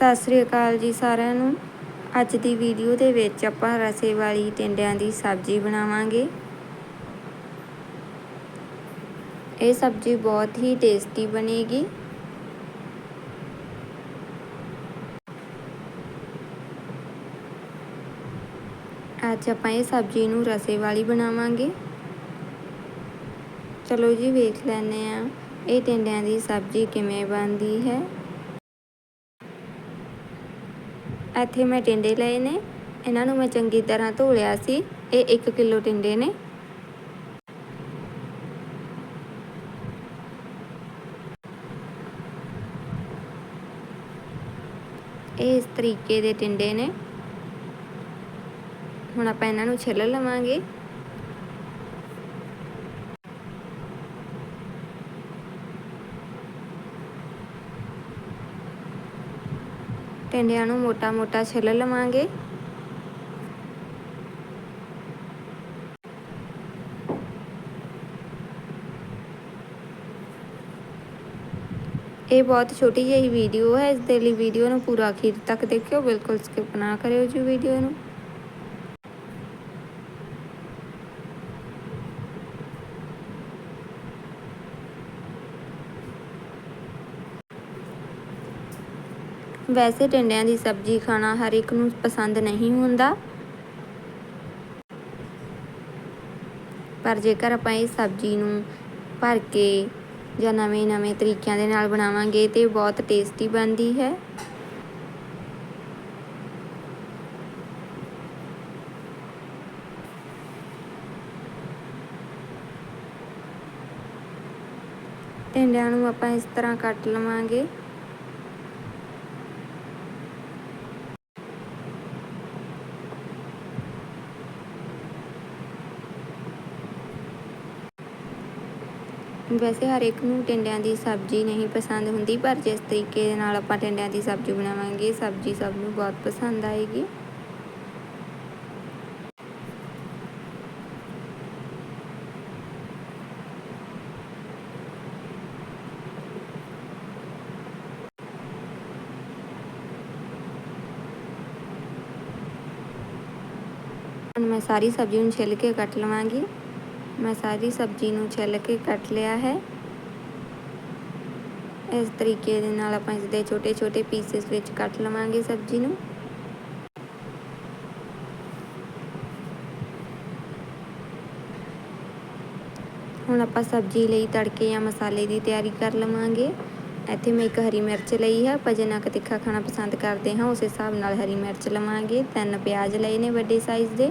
ਸਤਿ ਸ੍ਰੀ ਅਕਾਲ ਜੀ ਸਾਰਿਆਂ ਨੂੰ। ਅੱਜ ਦੀ ਵੀਡੀਓ ਦੇ ਵਿੱਚ ਆਪਾਂ ਰਸੇ ਵਾਲੀ ਟਿੰਡਿਆਂ ਦੀ ਸਬਜ਼ੀ ਬਣਾਵਾਂਗੇ। ਇਹ ਸਬਜ਼ੀ ਬਹੁਤ ਹੀ ਟੇਸਟੀ ਬਣੇਗੀ। ਅੱਜ ਆਪਾਂ ਇਹ ਸਬਜ਼ੀ ਨੂੰ ਰਸੇ ਵਾਲੀ ਬਣਾਵਾਂਗੇ। ਚਲੋ ਜੀ ਵੇਖ ਲੈਂਦੇ ਆ ਇਹ ਟਿੰਡਿਆਂ ਦੀ ਸਬਜ਼ੀ ਕਿਵੇਂ ਬਣਦੀ ਹੈ। ਇੱਥੇ ਮੈਂ ਟਿੰਡੇ ਲਏ ਨੇ। ਇਹਨਾਂ ਨੂੰ ਮੈਂ ਚੰਗੀ ਤਰ੍ਹਾਂ ਧੋ ਲਿਆ ਸੀ। ਇਹ 1 ਕਿਲੋ ਟਿੰਡੇ ਨੇ। ਇਹ ਇਸ ਤਰੀਕੇ ਦੇ ਟਿੰਡੇ ਨੇ। ਹੁਣ ਆਪਾਂ ਇਹਨਾਂ ਨੂੰ ਛਿੱਲ ਲਵਾਂਗੇ। ਟਿੰਡਿਆਂ ਨੂੰ ਮੋਟਾ-ਮੋਟਾ ਛਿੱਲ ਲਵਾਂਗੇ। ਇਹ ਬਹੁਤ ਛੋਟੀ ਜਿਹੀ ਵੀਡੀਓ ਹੈ, ਇਸ ਦੇ ਲਈ ਵੀਡੀਓ ਨੂੰ ਪੂਰਾ ਅਖੀਰ ਤੱਕ ਦੇਖਿਓ, ਬਿਲਕੁਲ ਸਕਿਪ ਨਾ ਕਰਿਓ ਜੀ ਵੀਡੀਓ ਨੂੰ। ਵੈਸੇ ਟਿੰਡਿਆਂ ਦੀ ਸਬਜ਼ੀ ਖਾਣਾ ਹਰ ਇੱਕ ਨੂੰ ਪਸੰਦ ਨਹੀਂ ਹੁੰਦਾ। ਪਰ ਜੇਕਰ ਆਪਾਂ ਇਹ ਸਬਜ਼ੀ ਨੂੰ ਭਰ ਕੇ ਜਾਂ ਨਵੇਂ-ਨਵੇਂ ਤਰੀਕਿਆਂ ਦੇ ਨਾਲ ਬਣਾਵਾਂਗੇ ਤੇ ਬਹੁਤ ਟੇਸਟੀ ਬਣਦੀ ਹੈ। ਟਿੰਡਿਆਂ ਨੂੰ ਆਪਾਂ ਇਸ ਤਰ੍ਹਾਂ ਕੱਟ ਲਵਾਂਗੇ। ਵੈਸੇ ਹਰ ਇੱਕ ਨੂੰ ਟਿੰਡਿਆਂ ਦੀ ਸਬਜ਼ੀ ਨਹੀਂ ਪਸੰਦ ਹੁੰਦੀ, ਪਰ ਜਿਸ ਤਰੀਕੇ ਦੇ ਨਾਲ ਆਪਾਂ ਟਿੰਡਿਆਂ ਦੀ ਸਬਜ਼ੀ ਬਣਾਵਾਂਗੇ, ਸਬਜ਼ੀ ਸਭ ਨੂੰ ਬਹੁਤ ਪਸੰਦ ਆਏਗੀ। ਮੈਂ ਸਾਰੀ ਸਬਜ਼ੀ ਨੂੰ ਛਿੱਲ ਕੇ ਕੱਟ ਲਵਾਂਗੀ। ਮੈਂ ਸਾਰੀ ਸਬਜ਼ੀ ਨੂੰ ਛਿੱਲ ਕੇ ਕੱਟ ਲਿਆ ਹੈ। ਇਸ ਤਰੀਕੇ ਦੇ ਨਾਲ ਆਪਾਂ ਇਸ ਦੇ ਛੋਟੇ-ਛੋਟੇ ਪੀਸਸ ਵਿੱਚ ਕੱਟ ਲਵਾਂਗੇ ਸਬਜ਼ੀ ਨੂੰ। ਹੁਣ ਆਪਾਂ ਸਬਜ਼ੀ ਲਈ ਤੜਕੇ ਜਾਂ ਮਸਾਲੇ ਦੀ ਤਿਆਰੀ ਕਰ ਲਵਾਂਗੇ। ਇੱਥੇ ਮੈਂ ਇੱਕ ਹਰੀ ਮਿਰਚ ਲਈ ਹੈ ਆਪਾਂ ਜਿੰਨਾ ਕੁ ਤਿੱਖਾ ਖਾਣਾ ਪਸੰਦ ਕਰਦੇ ਹਾਂ, ਉਸ ਹਿਸਾਬ ਨਾਲ ਹਰੀ ਮਿਰਚ ਲਵਾਂਗੇ। ਤਿੰਨ ਪਿਆਜ਼ ਲਏ ਨੇ ਵੱਡੇ ਸਾਈਜ਼ ਦੇ।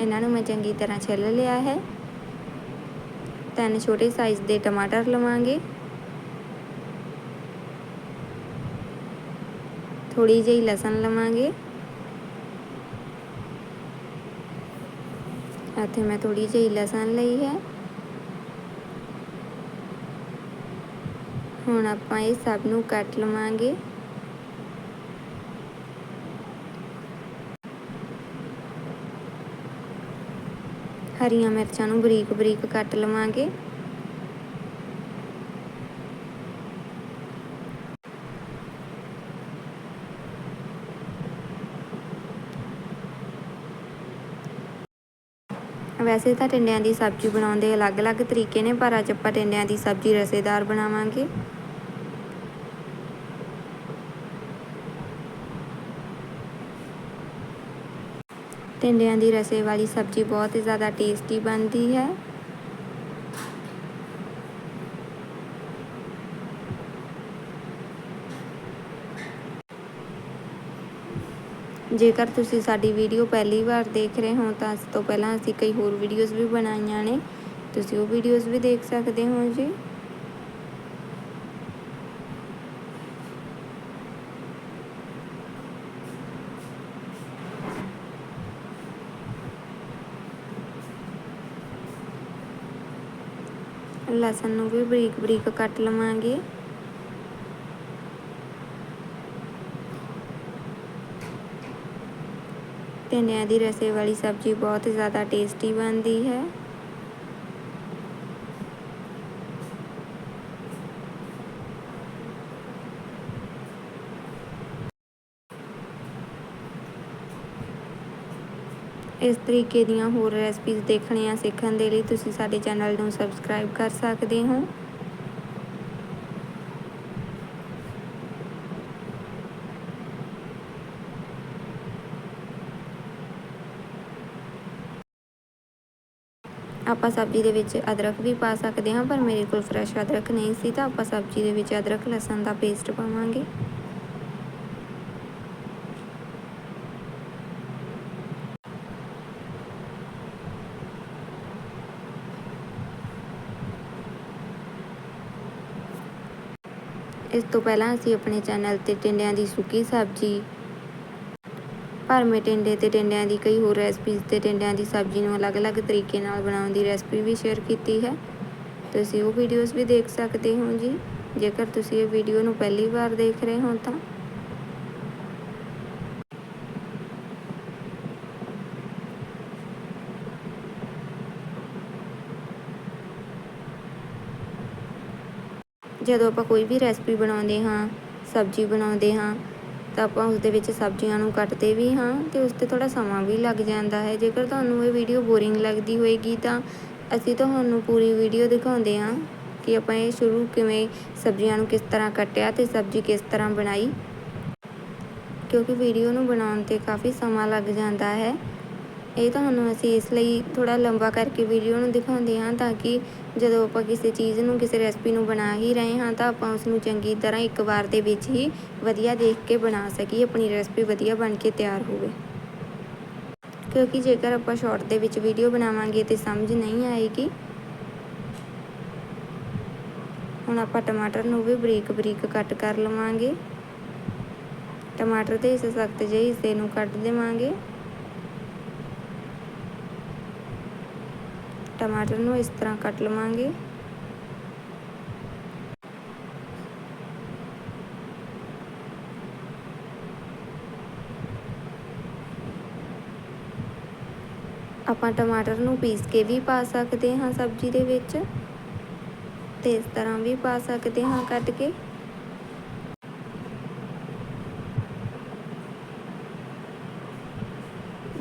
ਇਹਨਾਂ ਨੂੰ ਮੈਂ ਚੰਗੀ ਤਰ੍ਹਾਂ ਛਿੱਲ ਲਿਆ ਹੈ। ਤਿੰਨ ਛੋਟੇ ਸਾਈਜ਼ ਦੇ ਟਮਾਟਰ ਲਵਾਂਗੇ। ਥੋੜੀ ਜਿਹੀ ਲਸਣ ਲਵਾਂਗੇ। ਅਤੇ ਮੈਂ ਥੋੜੀ ਜਿਹੀ ਲਸਣ ਲਈ ਹੈ। ਹੁਣ ਆਪਾਂ ਇਹ ਸਭ ਨੂੰ ਕੱਟ ਲਵਾਂਗੇ। ਹਰੀਆਂ ਮਿਰਚਾਂ ਨੂੰ ਬਰੀਕ ਬਰੀਕ ਕੱਟ ਲਵਾਂਗੇ। ਵੈਸੇ ਤਾਂ ਟਿੰਡਿਆਂ ਦੀ ਸਬਜ਼ੀ ਬਣਾਉਣ ਦੇ ਅਲੱਗ-ਅਲੱਗ ਤਰੀਕੇ ਨੇ, ਪਰ ਅੱਜ ਆਪਾਂ ਟਿੰਡਿਆਂ ਦੀ ਸਬਜ਼ੀ ਰਸੇਦਾਰ ਬਣਾਵਾਂਗੇ। ਟਿੰਡਿਆਂ ਦੀ ਰਸੇ ਵਾਲੀ ਸਬਜ਼ੀ ਬਹੁਤ ਹੀ ਜ਼ਿਆਦਾ ਟੇਸਟੀ ਬਣਦੀ ਹੈ। ਜੇਕਰ ਤੁਸੀਂ ਸਾਡੀ ਵੀਡੀਓ ਪਹਿਲੀ ਵਾਰ ਦੇਖ ਰਹੇ ਹੋ, ਤਾਂ ਇਸ ਤੋਂ ਪਹਿਲਾਂ ਅਸੀਂ ਕਈ ਹੋਰ ਵੀਡੀਓਜ਼ ਵੀ ਬਣਾਈਆਂ ਨੇ। ਤੁਸੀਂ ਉਹ ਵੀਡੀਓਜ਼ ਵੀ ਦੇਖ ਸਕਦੇ ਹੋ ਜੀ। ਲਸਣ ਨੂੰ ਵੀ ਬਰੀਕ ਬਰੀਕ ਕੱਟ ਲਵਾਂਗੇ। ਟਿੰਡਿਆਂ ਦੀ ਰਸੇ ਵਾਲੀ ਸਬਜ਼ੀ ਬਹੁਤ ਜ਼ਿਆਦਾ ਟੇਸਟੀ ਬਣਦੀ ਹੈ। ਇਸ ਤਰੀਕੇ ਦੀਆਂ ਹੋਰ ਰੈਸਪੀਜ਼ ਦੇਖਣੀਆਂ ਸਿੱਖਣ ਦੇ ਲਈ ਤੁਸੀਂ ਸਾਡੇ ਚੈਨਲ ਨੂੰ ਸਬਸਕ੍ਰਾਈਬ ਕਰ ਸਕਦੇ ਹੋ। ਆਪਾਂ ਸਬਜ਼ੀ ਦੇ ਵਿੱਚ ਅਦਰਕ ਵੀ ਪਾ ਸਕਦੇ ਹਾਂ, ਪਰ ਮੇਰੇ ਕੋਲ ਫਰੈਸ਼ ਅਦਰਕ ਨਹੀਂ ਸੀ ਤਾਂ ਆਪਾਂ ਸਬਜ਼ੀ ਦੇ ਵਿੱਚ ਅਦਰਕ, ਲਸਣ ਦਾ ਪੇਸਟ ਪਾਵਾਂਗੇ। ਇਸ ਤੋਂ ਪਹਿਲਾਂ ਅਸੀਂ ਆਪਣੇ ਚੈਨਲ ਤੇ ਟਿੰਡਿਆਂ ਦੀ ਸੁੱਕੀ ਸਬਜ਼ੀ ਭਰਵੇਂ ਟਿੰਡੇ ਤੇ ਟਿੰਡਿਆਂ ਦੀ ਕਈ ਹੋਰ ਰੈਸਪੀਜ਼ ਤੇ ਟਿੰਡਿਆਂ ਦੀ ਸਬਜ਼ੀ ਨੂੰ ਅਲੱਗ-ਅਲੱਗ ਤਰੀਕੇ ਨਾਲ ਬਣਾਉਣ ਦੀ ਰੈਸਪੀ ਵੀ ਸ਼ੇਅਰ ਕੀਤੀ ਹੈ। ਤੁਸੀਂ ਉਹ ਵੀਡੀਓਜ਼ ਵੀ ਦੇਖ ਸਕਦੇ ਹੋ ਜੀ। ਜੇਕਰ ਤੁਸੀਂ ਇਹ ਵੀਡੀਓ ਨੂੰ ਪਹਿਲੀ ਵਾਰ ਦੇਖ ਰਹੇ ਹੋ ਤਾਂ ਜਦੋਂ ਆਪਾਂ ਕੋਈ ਵੀ ਰੈਸਪੀ ਬਣਾਉਂਦੇ ਹਾਂ, ਸਬਜ਼ੀ ਬਣਾਉਂਦੇ ਹਾਂ, ਤਾਂ ਆਪਾਂ ਉਸ ਦੇ ਵਿੱਚ ਸਬਜ਼ੀਆਂ ਨੂੰ ਕੱਟਦੇ ਵੀ ਹਾਂ ਤੇ ਉਸ ਤੇ ਥੋੜਾ ਸਮਾਂ ਵੀ ਲੱਗ ਜਾਂਦਾ ਹੈ। ਜੇਕਰ ਤੁਹਾਨੂੰ ਇਹ ਵੀਡੀਓ ਬੋਰਿੰਗ ਲੱਗਦੀ ਹੋਏਗੀ ਤਾਂ ਅਸੀਂ ਤੁਹਾਨੂੰ ਪੂਰੀ ਵੀਡੀਓ ਦਿਖਾਉਂਦੇ ਹਾਂ ਕਿ ਆਪਾਂ ਇਹ ਸ਼ੁਰੂ ਕਿਵੇਂ ਸਬਜ਼ੀਆਂ ਨੂੰ ਕਿਸ ਤਰ੍ਹਾਂ ਕੱਟਿਆ ਤੇ ਸਬਜ਼ੀ ਕਿਸ ਤਰ੍ਹਾਂ ਬਣਾਈ। ਕਿਉਂਕਿ ਵੀਡੀਓ ਨੂੰ ਬਣਾਉਣ ਤੇ ਕਾਫੀ ਸਮਾਂ ਲੱਗ ਜਾਂਦਾ ਹੈ। ਇਹ ਤੁਹਾਨੂੰ ਅਸੀਂ ਇਸ ਲਈ ਥੋੜਾ ਲੰਬਾ ਕਰਕੇ ਵੀਡੀਓ ਨੂੰ ਦਿਖਾਉਂਦੇ ਹਾਂ ਤਾਂ ਕਿ ਜਦੋਂ ਆਪਾਂ ਕਿਸੇ ਚੀਜ਼ ਨੂੰ, ਕਿਸੇ ਰੈਸਪੀ ਨੂੰ ਬਣਾ ਹੀ ਰਹੇ ਹਾਂ ਤਾਂ ਆਪਾਂ ਉਸ ਨੂੰ ਚੰਗੀ ਤਰ੍ਹਾਂ ਇੱਕ ਵਾਰ ਦੇ ਵਿੱਚ ਹੀ ਵਧੀਆ ਦੇਖ ਕੇ ਬਣਾ ਸਕੀਏ, ਆਪਣੀ ਰੈਸਪੀ ਵਧੀਆ ਬਣ ਕੇ ਤਿਆਰ ਹੋਵੇ। ਕਿਉਂਕਿ ਜੇਕਰ ਆਪਾਂ ਸ਼ਾਰਟ ਦੇ ਵਿੱਚ ਵੀਡੀਓ ਬਣਾਵਾਂਗੇ ਤੇ ਸਮਝ ਨਹੀਂ ਆਏਗੀ। ਹੁਣ ਆਪਾਂ ਟਮਾਟਰ ਨੂੰ ਵੀ ਬਰੀਕ ਬਰੀਕ ਕੱਟ ਕਰ ਲਵਾਂਗੇ। ਟਮਾਟਰ ਦੇ ਇਸ ਸਖਤ ਜਿਹੇ ਹਿੱਸੇ ਨੂੰ ਕੱਟ ਦੇਵਾਂਗੇ। ਟਮਾਟਰ ਨੂੰ ਇਸ ਤਰ੍ਹਾਂ ਕੱਟ ਲਵਾਂਗੇ ਆਪਾਂ ਟਮਾਟਰ ਨੂੰ ਪੀਸ ਕੇ ਵੀ ਪਾ ਸਕਦੇ ਹਾਂ ਸਬਜ਼ੀ ਦੇ ਵਿੱਚ। ਤੇ ਇਸ ਤਰ੍ਹਾਂ ਵੀ ਪਾ ਸਕਦੇ ਹਾਂ ਕੱਟ ਕੇ।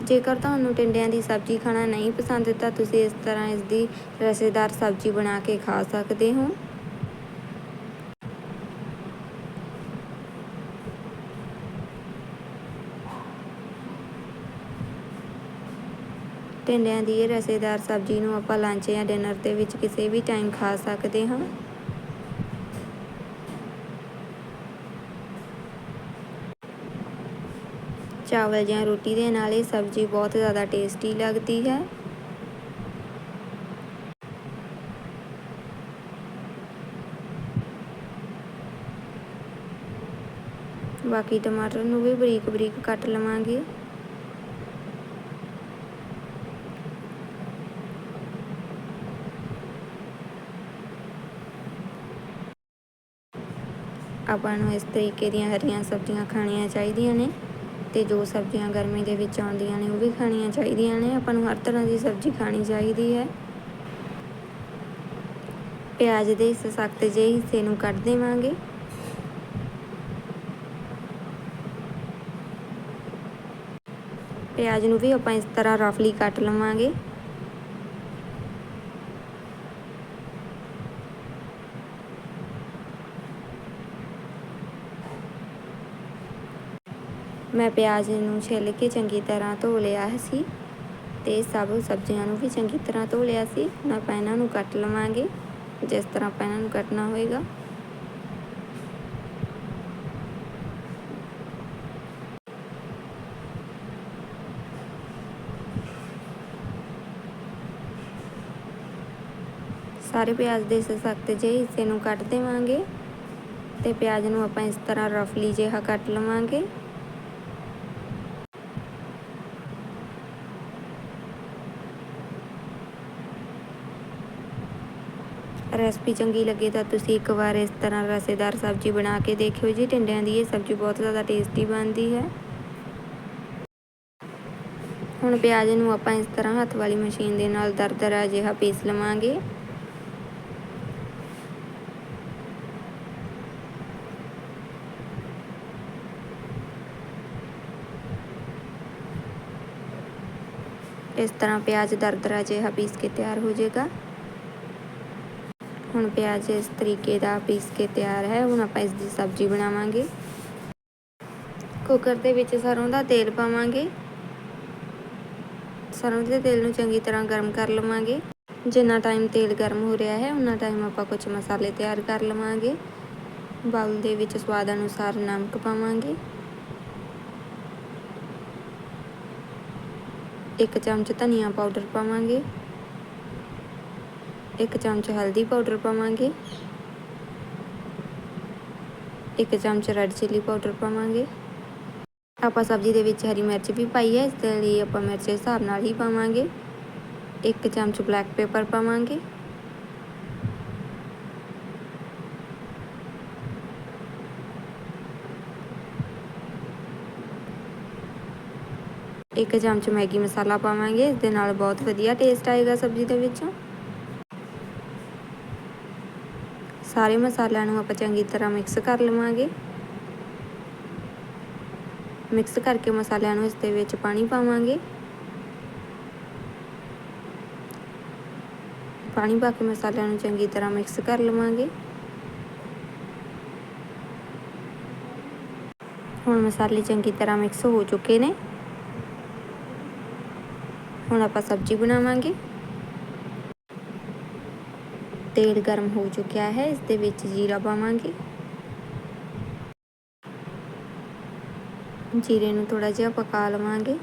ਜੇਕਰ ਤੁਹਾਨੂੰ ਟਿੰਡਿਆਂ ਦੀ ਸਬਜ਼ੀ ਖਾਣਾ ਨਹੀਂ ਪਸੰਦ ਤਾਂ ਤੁਸੀਂ ਇਸ ਤਰ੍ਹਾਂ ਇਸ ਦੀ ਰਸੇਦਾਰ ਸਬਜ਼ੀ ਬਣਾ ਕੇ ਖਾ ਸਕਦੇ ਹੋ। ਟਿੰਡਿਆਂ ਦੀ ਇਹ ਰਸੇਦਾਰ ਸਬਜ਼ੀ ਨੂੰ ਆਪਾਂ ਲੰਚ ਜਾਂ ਡਿਨਰ ਦੇ ਵਿੱਚ ਕਿਸੇ ਵੀ ਟਾਈਮ ਖਾ ਸਕਦੇ ਹਾਂ। ਚਾਵਲ ਜਾਂ ਰੋਟੀ ਦੇ ਨਾਲ ਇਹ ਸਬਜ਼ੀ ਬਹੁਤ ਜ਼ਿਆਦਾ ਟੇਸਟੀ ਲੱਗਦੀ ਹੈ। ਬਾਕੀ ਟਮਾਟਰ ਨੂੰ ਵੀ ਬਰੀਕ ਬਰੀਕ ਕੱਟ ਲਵਾਂਗੇ। ਆਪਾਂ ਨੂੰ ਇਸ ਤਰੀਕੇ ਦੀਆਂ ਹਰੀਆਂ ਸਬਜ਼ੀਆਂ ਖਾਣੀਆਂ ਚਾਹੀਦੀਆਂ ਨੇ। ਤੇ ਜੋ ਸਬਜ਼ੀਆਂ ਗਰਮੀ ਦੇ ਵਿੱਚ ਆਉਂਦੀਆਂ ਨੇ ਉਹ ਵੀ ਖਾਣੀਆਂ ਚਾਹੀਦੀਆਂ ਨੇ। ਆਪਾਂ ਨੂੰ ਹਰ ਤਰ੍ਹਾਂ ਦੀ ਸਬਜ਼ੀ ਖਾਣੀ ਚਾਹੀਦੀ ਹੈ। ਪਿਆਜ਼ ਦੇ ਇਸ ਸਖਤ ਜਿਹੇ ਹਿੱਸੇ ਨੂੰ ਕੱਟ ਦੇਵਾਂਗੇ। ਪਿਆਜ਼ ਨੂੰ ਵੀ ਆਪਾਂ ਇਸ ਤਰ੍ਹਾਂ ਰਫਲੀ ਕੱਟ ਲਵਾਂਗੇ। ਮੈਂ ਪਿਆਜ਼ ਨੂੰ ਛਿੱਲ ਕੇ ਚੰਗੀ ਤਰ੍ਹਾਂ ਧੋ ਲਿਆ ਸੀ ਤੇ ਸਭ ਸਬਜ਼ੀਆਂ ਨੂੰ ਵੀ ਚੰਗੀ ਤਰ੍ਹਾਂ ਧੋ ਲਿਆ ਸੀ। ਹੁਣ ਆਪਾਂ ਇਹਨਾਂ ਨੂੰ ਕੱਟ ਲਵਾਂਗੇ, ਜਿਸ ਤਰ੍ਹਾਂ ਆਪਾਂ ਇਹਨਾਂ ਨੂੰ ਕੱਟਣਾ ਹੋਏਗਾ। ਸਾਰੇ ਪਿਆਜ਼ ਦੇ ਸਖਤ ਜਿਹੇ ਹਿੱਸੇ ਨੂੰ ਕੱਟ ਦੇਵਾਂਗੇ ਤੇ ਪਿਆਜ਼ ਨੂੰ ਆਪਾਂ ਇਸ ਤਰ੍ਹਾਂ ਰਫਲੀ ਜਿਹਾ ਕੱਟ ਲਵਾਂਗੇ। ਰੈਸਪੀ ਚੰਗੀ ਲੱਗੇ ਤਾਂ ਤੁਸੀਂ ਇੱਕ ਵਾਰ ਇਸ ਤਰ੍ਹਾਂ ਰਸੇਦਾਰ ਸਬਜ਼ੀ ਬਣਾ ਕੇ ਦੇਖਿਓ ਜੀ। ਟਿੰਡਿਆਂ ਦੀ ਇਹ ਸਬਜ਼ੀ ਬਹੁਤ ਜ਼ਿਆਦਾ ਟੇਸਟੀ ਬਣਦੀ ਹੈ। ਹੁਣ ਪਿਆਜ਼ ਨੂੰ ਆਪਾਂ ਇਸ ਤਰ੍ਹਾਂ ਹੱਥ ਵਾਲੀ ਮਸ਼ੀਨ ਦੇ ਨਾਲ ਦਰਦਰਾ ਜਿਹਾ ਪੀਸ ਲਵਾਂਗੇ। ਇਸ ਤਰ੍ਹਾਂ ਪਿਆਜ਼ ਦਰਦਰਾ ਜਿਹਾ ਪੀਸ ਕੇ ਤਿਆਰ ਹੋ ਜਾਏਗਾ। ਹੁਣ ਪਿਆਜ਼ ਇਸ ਤਰੀਕੇ ਦਾ ਪੀਸ ਕੇ ਤਿਆਰ ਹੈ, ਹੁਣ ਆਪਾਂ ਇਸ ਦੀ ਸਬਜ਼ੀ ਬਣਾਵਾਂਗੇ। ਕੁੱਕਰ ਦੇ ਵਿੱਚ ਸਰੋਂ ਦਾ ਤੇਲ ਪਾਵਾਂਗੇ। ਸਰੋਂ ਦੇ ਤੇਲ ਨੂੰ ਚੰਗੀ ਤਰ੍ਹਾਂ ਗਰਮ ਕਰ ਲਵਾਂਗੇ। ਜਿੰਨਾ ਟਾਈਮ ਤੇਲ ਗਰਮ ਹੋ ਰਿਹਾ ਹੈ ਉਨਾ ਟਾਈਮ ਆਪਾਂ ਕੁਝ ਮਸਾਲੇ ਤਿਆਰ ਕਰ ਲਵਾਂਗੇ। ਬਾਉਲ ਦੇ ਵਿੱਚ ਸਵਾਦ ਅਨੁਸਾਰ ਨਮਕ ਪਾਵਾਂਗੇ। ਇੱਕ ਚਮਚ ਧਨੀਆ ਪਾਊਡਰ ਪਾਵਾਂਗੇ। ਇੱਕ ਚਮਚ ਹਲਦੀ ਪਾਊਡਰ ਪਾਵਾਂਗੇ। ਇੱਕ ਚਮਚ ਰੈੱਡ ਚਿੱਲੀ ਪਾਊਡਰ ਪਾਵਾਂਗੇ। ਆਪਾਂ ਸਬਜ਼ੀ ਦੇ ਵਿੱਚ ਹਰੀ ਮਿਰਚ ਵੀ ਪਾਈ ਹੈ, ਇਸ ਦੇ ਲਈ ਆਪਾਂ ਮਿਰਚ ਦੇ ਹਿਸਾਬ ਨਾਲ ਹੀ ਪਾਵਾਂਗੇ। ਇੱਕ ਚਮਚ ਬਲੈਕ ਪੇਪਰ ਪਾਵਾਂਗੇ। ਇੱਕ ਚਮਚ ਮੈਗੀ ਮਸਾਲਾ ਪਾਵਾਂਗੇ, ਇਸ ਦੇ ਨਾਲ ਬਹੁਤ ਵਧੀਆ ਟੇਸਟ ਆਏਗਾ ਸਬਜ਼ੀ ਦੇ ਵਿੱਚ। ਸਾਰੇ ਮਸਾਲਿਆਂ ਨੂੰ ਆਪਾਂ ਚੰਗੀ ਤਰ੍ਹਾਂ ਮਿਕਸ ਕਰ ਲਵਾਂਗੇ। ਮਿਕਸ ਕਰਕੇ ਮਸਾਲਿਆਂ ਨੂੰ ਇਸ ਦੇ ਵਿੱਚ ਪਾਣੀ ਪਾਵਾਂਗੇ। ਪਾਣੀ ਪਾ ਕੇ ਮਸਾਲਿਆਂ ਨੂੰ ਚੰਗੀ ਤਰ੍ਹਾਂ ਮਿਕਸ ਕਰ ਲਵਾਂਗੇ। ਹੁਣ ਮਸਾਲੇ ਚੰਗੀ ਤਰ੍ਹਾਂ ਮਿਕਸ ਹੋ ਚੁੱਕੇ ਨੇ। ਹੁਣ ਆਪਾਂ ਸਬਜ਼ੀ ਬਣਾਵਾਂਗੇ। ਤੇਲ ਗਰਮ ਹੋ ਚੁੱਕਿਆ ਹੈ, ਇਸ ਦੇ ਵਿੱਚ ਜੀਰਾ ਪਾਵਾਂਗੇ। ਜੀਰੇ ਨੂੰ ਥੋੜਾ ਜਿਹਾ ਪਕਾ ਲਵਾਂਗੇ।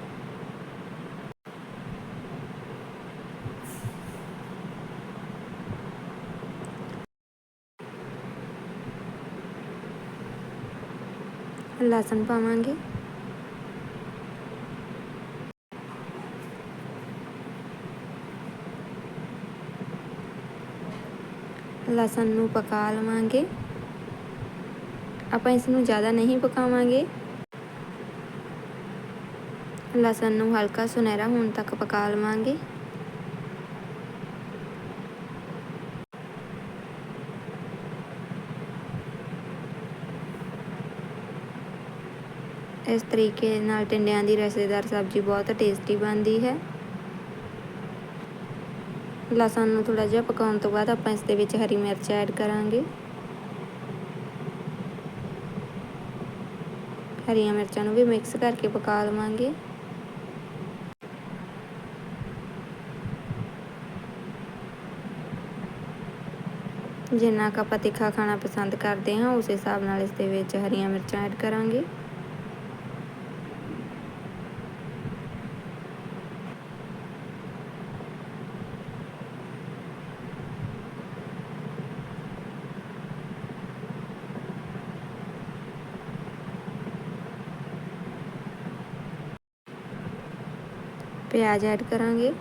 ਲਸਣ ਪਾਵਾਂਗੇ। ਲਸਣ ਨੂੰ ਪਕਾ ਲਵਾਂਗੇ। ਆਪਾਂ ਇਸ ਨੂੰ ਜ਼ਿਆਦਾ ਨਹੀਂ ਪਕਾਵਾਂਗੇ। ਲਸਣ ਨੂੰ ਹਲਕਾ ਸੁਨਹਿਰਾ ਹੋਣ ਤੱਕ ਪਕਾ ਲਵਾਂਗੇ। ਇਸ ਤਰੀਕੇ ਨਾਲ ਟਿੰਡਿਆਂ ਦੀ ਰਸੇਦਾਰ ਸਬਜ਼ੀ ਬਹੁਤ ਟੇਸਟੀ ਬਣਦੀ ਹੈ। ਲਸਣ ਨੂੰ ਥੋੜਾ ਜਿਹਾ ਪਕਾਉਣ ਤੋਂ ਬਾਅਦ ਆਪਾਂ ਇਸ ਦੇ ਵਿੱਚ ਹਰੀ ਮਿਰਚ ਐਡ ਕਰਾਂਗੇ। ਹਰੀਆਂ ਮਿਰਚਾਂ ਨੂੰ ਵੀ ਮਿਕਸ ਕਰਕੇ ਪਕਾ ਲਵਾਂਗੇ। ਜਿੰਨਾ ਕੁ ਆਪਾਂ ਤਿੱਖਾ ਖਾਣਾ ਪਸੰਦ ਕਰਦੇ ਹਾਂ, ਉਸ ਹਿਸਾਬ ਨਾਲ ਇਸ ਦੇ ਵਿੱਚ ਹਰੀਆਂ ਮਿਰਚਾਂ ਐਡ ਕਰਾਂਗੇ। ਪਿਆਜ਼ ਐਡ ਕਰਾਂਗੇ।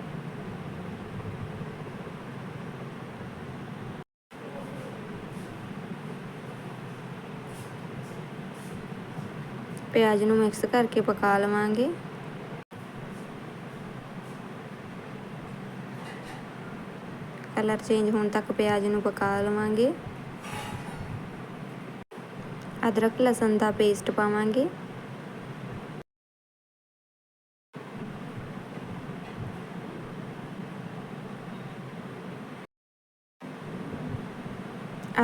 ਪਿਆਜ਼ ਨੂੰ ਮਿਕਸ ਕਰਕੇ ਪਕਾ ਲਵਾਂਗੇ। ਕਲਰ ਚੇਂਜ ਹੋਣ ਤੱਕ ਪਿਆਜ਼ ਨੂੰ ਪਕਾ ਲਵਾਂਗੇ। ਅਦਰਕ, ਲਸਣ ਦਾ ਪੇਸਟ ਪਾਵਾਂਗੇ।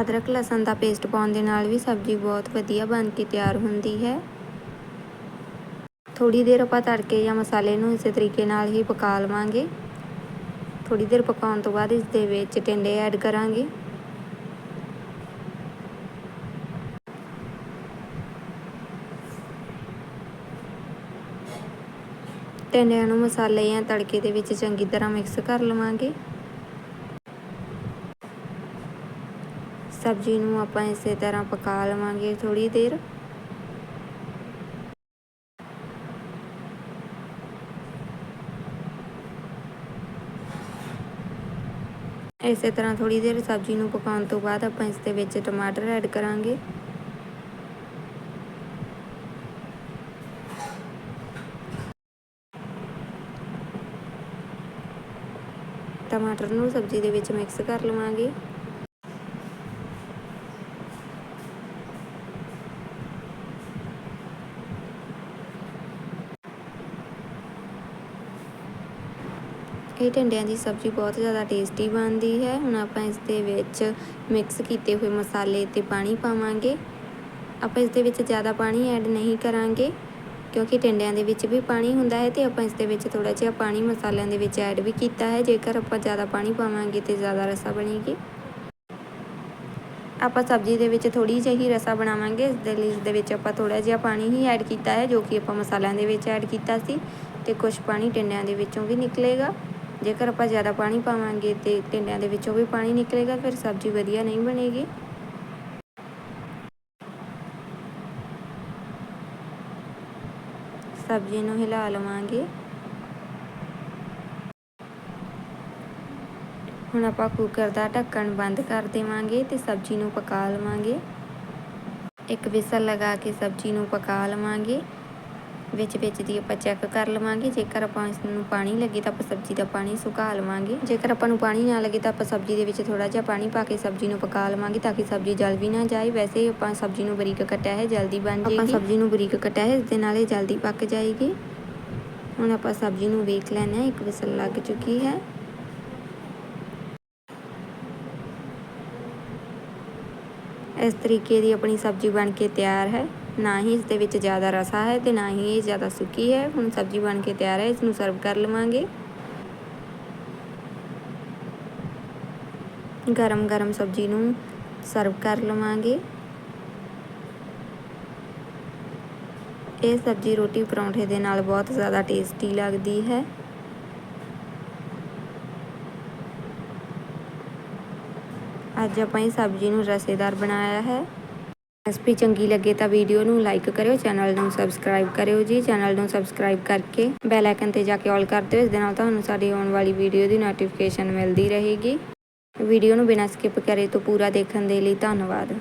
ਅਦਰਕ, ਲਸਣ ਦਾ ਪੇਸਟ ਪਾਉਣ ਦੇ ਨਾਲ ਵੀ ਸਬਜ਼ੀ ਬਹੁਤ ਵਧੀਆ ਬਣ ਕੇ ਤਿਆਰ ਹੁੰਦੀ ਹੈ। ਥੋੜੀ ਦੇਰ ਆਪਾਂ ਤੜਕੇ ਜਾਂ ਮਸਾਲੇ ਨੂੰ ਇਸੇ ਤਰੀਕੇ ਨਾਲ ਹੀ ਪਕਾ ਲਵਾਂਗੇ। ਥੋੜੀ ਦੇਰ ਪਕਾਉਣ ਤੋਂ ਬਾਅਦ ਇਸ ਦੇ ਵਿੱਚ ਟਿੰਡੇ ਐਡ ਕਰਾਂਗੇ। ਟਿੰਡਿਆਂ ਨੂੰ ਮਸਾਲੇ ਜਾਂ ਤੜਕੇ ਦੇ ਵਿੱਚ ਚੰਗੀ ਤਰ੍ਹਾਂ ਮਿਕਸ ਕਰ ਲਵਾਂਗੇ। ਸਬਜ਼ੀ ਨੂੰ ਆਪਾਂ ਇਸੇ ਤਰ੍ਹਾਂ ਪਕਾ ਲਵਾਂਗੇ ਥੋੜੀ ਦੇਰ। ਇਸੇ ਤਰ੍ਹਾਂ ਥੋੜੀ ਦੇਰ ਸਬਜ਼ੀ ਨੂੰ ਪਕਾਉਣ ਤੋਂ ਬਾਅਦ ਆਪਾਂ ਇਸ ਦੇ ਵਿੱਚ ਟਮਾਟਰ ਐਡ ਕਰਾਂਗੇ। ਟਮਾਟਰ ਨੂੰ ਸਬਜ਼ੀ ਦੇ ਵਿੱਚ ਮਿਕਸ ਕਰ ਲਵਾਂਗੇ। ਇਹ ਟਿੰਡਿਆਂ ਦੀ ਸਬਜ਼ੀ ਬਹੁਤ ਜ਼ਿਆਦਾ ਟੇਸਟੀ ਬਣਦੀ ਹੈ। ਹੁਣ ਆਪਾਂ ਇਸ ਦੇ ਵਿੱਚ ਮਿਕਸ ਕੀਤੇ ਹੋਏ ਮਸਾਲੇ ਤੇ ਪਾਣੀ ਪਾਵਾਂਗੇ। ਆਪਾਂ ਇਸ ਦੇ ਵਿੱਚ ਜ਼ਿਆਦਾ ਪਾਣੀ ਐਡ ਨਹੀਂ ਕਰਾਂਗੇ, ਕਿਉਂਕਿ ਟਿੰਡਿਆਂ ਦੇ ਵਿੱਚ ਵੀ ਪਾਣੀ ਹੁੰਦਾ ਹੈ ਤੇ ਆਪਾਂ ਇਸ ਦੇ ਵਿੱਚ ਥੋੜਾ ਜਿਹਾ ਪਾਣੀ ਮਸਾਲਿਆਂ ਦੇ ਵਿੱਚ ਐਡ ਵੀ ਕੀਤਾ ਹੈ। ਜੇਕਰ ਆਪਾਂ ਜ਼ਿਆਦਾ ਪਾਣੀ ਪਾਵਾਂਗੇ ਤੇ ਜ਼ਿਆਦਾ ਰਸਾ ਬਣੇਗੀ। ਆਪਾਂ ਸਬਜ਼ੀ ਦੇ ਵਿੱਚ ਥੋੜੀ ਜਿਹੀ ਰਸਾ ਬਣਾਵਾਂਗੇ। ਇਸ ਦੇ ਲਈ ਇਸ ਦੇ ਵਿੱਚ ਆਪਾਂ ਥੋੜਾ ਜਿਹਾ ਪਾਣੀ ਹੀ ਐਡ ਕੀਤਾ ਹੈ, ਜੋ ਕਿ ਆਪਾਂ ਮਸਾਲਿਆਂ ਦੇ ਵਿੱਚ ਐਡ ਕੀਤਾ ਸੀ ਤੇ ਕੁਝ ਪਾਣੀ ਟਿੰਡਿਆਂ ਦੇ ਵਿੱਚੋਂ ਵੀ ਨਿਕਲੇਗਾ। ਜੇਕਰ ਆਪਾਂ ਜ਼ਿਆਦਾ ਪਾਣੀ ਪਾਵਾਂਗੇ ਤੇ ਟਿੰਡਿਆਂ ਦੇ ਵਿੱਚੋਂ ਵੀ ਪਾਣੀ ਨਿਕਲੇਗਾ, ਫਿਰ ਸਬਜ਼ੀ ਵਧੀਆ ਨਹੀਂ ਬਣੇਗੀ। ਸਬਜ਼ੀ ਨੂੰ ਹਿਲਾ ਲਵਾਂਗੇ। ਹੁਣ ਆਪਾਂ ਕੁੱਕਰ ਦਾ ਢੱਕਣ ਬੰਦ ਕਰ ਦੇਵਾਂਗੇ ਤੇ ਸਬਜ਼ੀ ਨੂੰ ਪਕਾ ਲਵਾਂਗੇ। ਇੱਕ ਵਿਸਲ ਲਗਾ ਕੇ ਸਬਜ਼ੀ ਨੂੰ ਪਕਾ ਲਵਾਂਗੇ। ਵਿੱਚ ਵਿੱਚ ਦੀ ਆਪਾਂ ਚੈੱਕ ਕਰ ਲਵਾਂਗੇ। ਜੇਕਰ ਆਪਾਂ ਇਸ ਨੂੰ ਪਾਣੀ ਲੱਗੇ ਤਾਂ ਆਪਾਂ ਸਬਜ਼ੀ ਦਾ ਪਾਣੀ ਸੁਕਾ ਲਵਾਂਗੇ। ਜੇਕਰ ਆਪਾਂ ਨੂੰ ਪਾਣੀ ਨਾ ਲੱਗੇ ਤਾਂ ਆਪਾਂ ਸਬਜ਼ੀ ਦੇ ਵਿੱਚ ਥੋੜਾ ਜਿਹਾ ਪਾਣੀ ਪਾ ਕੇ ਸਬਜ਼ੀ ਨੂੰ ਪਕਾ ਲਵਾਂਗੇ ਤਾਂ ਕਿ ਸਬਜ਼ੀ ਜਲ ਵੀ ਨਾ ਜਾਏ। ਵੈਸੇ ਆਪਾਂ ਸਬਜ਼ੀ ਨੂੰ ਬਰੀਕ ਕੱਟਿਆ ਹੈ ਜਲਦੀ ਬਣ ਜਾਏਗੀ। ਆਪਾਂ ਸਬਜ਼ੀ ਨੂੰ ਬਰੀਕ ਕੱਟਿਆ ਹੈ ਇਸ ਦੇ ਨਾਲ ਇਹ ਜਲਦੀ ਪੱਕ ਜਾਏਗੀ। ਹੁਣ ਆਪਾਂ ਸਬਜ਼ੀ ਨੂੰ ਵੇਖ ਲੈਣਾ ਇੱਕ ਵਿਸਲ ਲੱਗ ਚੁੱਕੀ ਹੈ। ਇਸ ਤਰੀਕੇ ਦੀ ਆਪਣੀ ਸਬਜ਼ੀ ਬਣ ਕੇ ਤਿਆਰ ਹੈ। ਨਾ ਹੀ ਇਸ ਦੇ ਵਿੱਚ ਜ਼ਿਆਦਾ ਰਸਾ ਹੈ ਤੇ ਨਾ ਹੀ ਇਹ ਜ਼ਿਆਦਾ ਸੁੱਕੀ ਹੈ। ਹੁਣ ਸਬਜ਼ੀ ਬਣ ਕੇ ਤਿਆਰ ਹੈ ਇਸ ਨੂੰ ਸਰਵ ਕਰ ਲਵਾਂਗੇ। ਗਰਮ ਗਰਮ ਸਬਜ਼ੀ ਨੂੰ ਸਰਵ ਕਰ ਲਵਾਂਗੇ। ਇਹ ਸਬਜ਼ੀ ਰੋਟੀ ਪਰੌਂਠੇ ਦੇ ਨਾਲ ਬਹੁਤ ਜ਼ਿਆਦਾ ਟੇਸਟੀ ਲੱਗਦੀ ਹੈ। ਅੱਜ ਆਪਾਂ ਇਹ ਸਬਜ਼ੀ ਨੂੰ ਰਸੇਦਾਰ ਬਣਾਇਆ ਹੈ। ਰੈਸਪੀ ਚੰਗੀ ਲੱਗੇ ਤਾਂ ਵੀਡੀਓ ਨੂੰ ਲਾਈਕ ਕਰਿਓ, ਚੈਨਲ ਨੂੰ ਸਬਸਕ੍ਰਾਈਬ ਕਰਿਓ ਜੀ। ਚੈਨਲ ਨੂੰ ਸਬਸਕ੍ਰਾਈਬ ਕਰਕੇ ਬੈਲ ਆਈਕਨ ਤੇ ਜਾ ਕੇ ਆਲ ਕਰ ਦਿਓ। ਇਸ ਦੇ ਨਾਲ ਤੁਹਾਨੂੰ ਸਾਡੀ ਆਉਣ ਵਾਲੀ ਵੀਡੀਓ ਦੀ ਨੋਟੀਫਿਕੇਸ਼ਨ ਮਿਲਦੀ ਰਹੇਗੀ। ਵੀਡੀਓ ਨੂੰ ਬਿਨਾਂ ਸਕਿਪ ਕਰੇ ਤੋਂ ਪੂਰਾ ਦੇਖਣ ਦੇ ਲਈ ਧੰਨਵਾਦ।